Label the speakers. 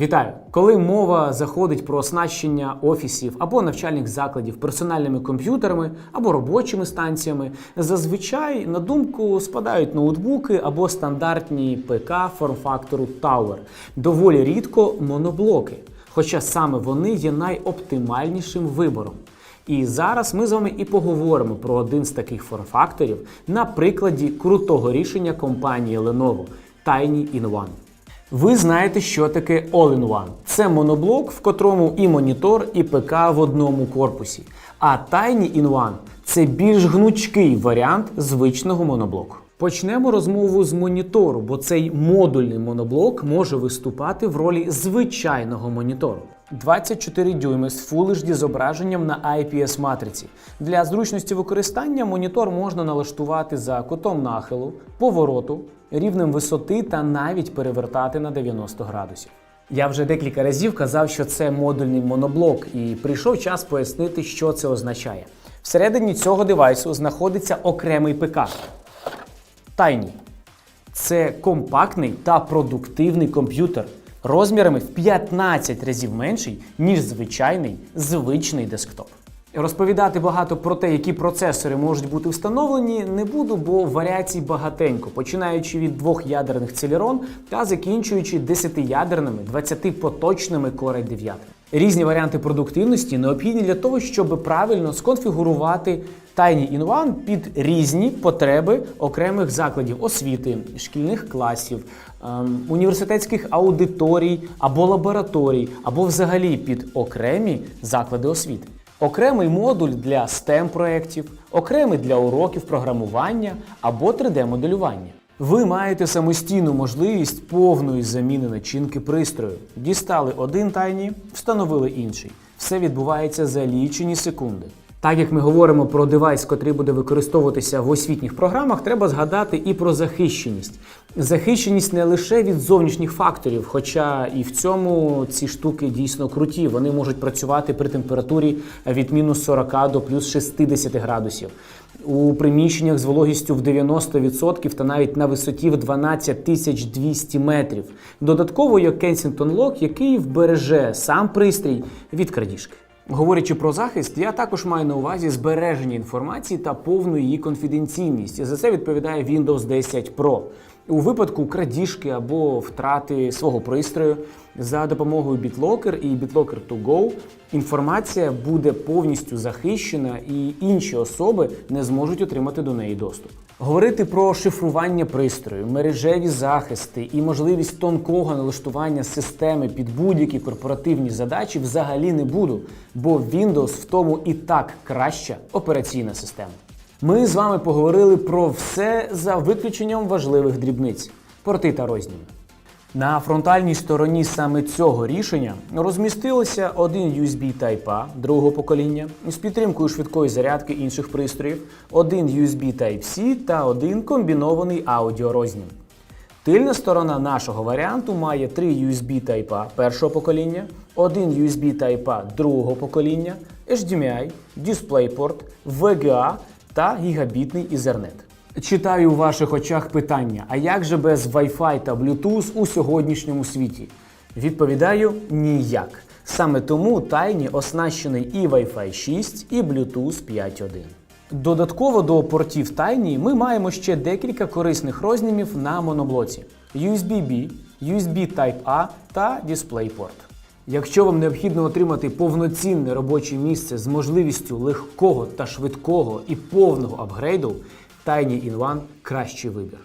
Speaker 1: Вітаю! Коли мова заходить про оснащення офісів або навчальних закладів персональними комп'ютерами або робочими станціями, зазвичай на думку спадають ноутбуки або стандартні ПК форм-фактору Tower. Доволі рідко моноблоки, хоча саме вони є найоптимальнішим вибором. І зараз ми з вами і поговоримо про один з таких форм-факторів на прикладі крутого рішення компанії Lenovo Tiny in One. Ви знаєте, що таке All-in-One. Це моноблок, в котрому і монітор, і ПК в одному корпусі. А Tiny in One – це більш гнучкий варіант звичного моноблоку. Почнемо розмову з монітору, бо цей модульний моноблок може виступати в ролі звичайного монітору. 24 дюйми з Full HD зображенням на IPS матриці. Для зручності використання монітор можна налаштувати за кутом нахилу, повороту, рівнем висоти та навіть перевертати на 90 градусів. Я вже декілька разів казав, що це модульний моноблок, і прийшов час пояснити, що це означає. Всередині цього девайсу знаходиться окремий ПК. Tiny. Це компактний та продуктивний комп'ютер розмірами в 15 разів менший, ніж звичайний звичний десктоп. Розповідати багато про те, які процесори можуть бути встановлені, не буду, бо варіацій багатенько, починаючи від двох ядерних Celeron та закінчуючи 10-ядерними 20-поточними Core 9. Різні варіанти продуктивності необхідні для того, щоб правильно сконфігурувати Tiny in One під різні потреби окремих закладів освіти, шкільних класів, ем, університетських аудиторій або лабораторій, або взагалі під окремі заклади освіти. Окремий модуль для STEM проєктів, окремий для уроків програмування або 3D-моделювання. Ви маєте самостійну можливість повної заміни начинки пристрою. Дістали один тайні, встановили інший. Все відбувається за лічені секунди. Так як ми говоримо про девайс, котрий буде використовуватися в освітніх програмах, треба згадати і про захищеність. Захищеність не лише від зовнішніх факторів, хоча і в цьому ці штуки дійсно круті. Вони можуть працювати при температурі від мінус 40 до плюс 60 градусів. У приміщеннях з вологістю в 90% та навіть на висоті в 12 200 метрів. Додатково є Kensington Lock, який вбереже сам пристрій від крадіжки. Говорячи про захист, я також маю на увазі збереження інформації та повну її конфіденційність. І за це відповідає Windows 10 Pro. У випадку крадіжки або втрати свого пристрою за допомогою BitLocker і BitLocker to Go інформація буде повністю захищена, і інші особи не зможуть отримати до неї доступ. Говорити про шифрування пристрою, мережеві захисти і можливість тонкого налаштування системи під будь-які корпоративні задачі взагалі не буду, бо Windows в тому і так краща операційна система. Ми з вами поговорили про все за виключенням важливих дрібниць порти та розніми. На фронтальній стороні саме цього рішення розмістилося один USB Type-A другого покоління з підтримкою швидкої зарядки інших пристроїв, один USB Type-C та один комбінований аудіорознім. Тильна сторона нашого варіанту має три USB Type-A першого покоління, один USB Type-A другого покоління, HDMI, DisplayPort, VGA та гігабітний Ethernet. Читаю у ваших очах питання: а як же без Wi-Fi та Bluetooth у сьогоднішньому світі? Відповідаю ніяк. Саме тому Tiny оснащений і Wi-Fi 6, і Bluetooth 5.1. Додатково до портів Tiny ми маємо ще декілька корисних рознімів на моноблоці: USB-B, USB Type-A та DisplayPort. Якщо вам необхідно отримати повноцінне робоче місце з можливістю легкого та швидкого і повного апгрейду, In One – кращий вибір.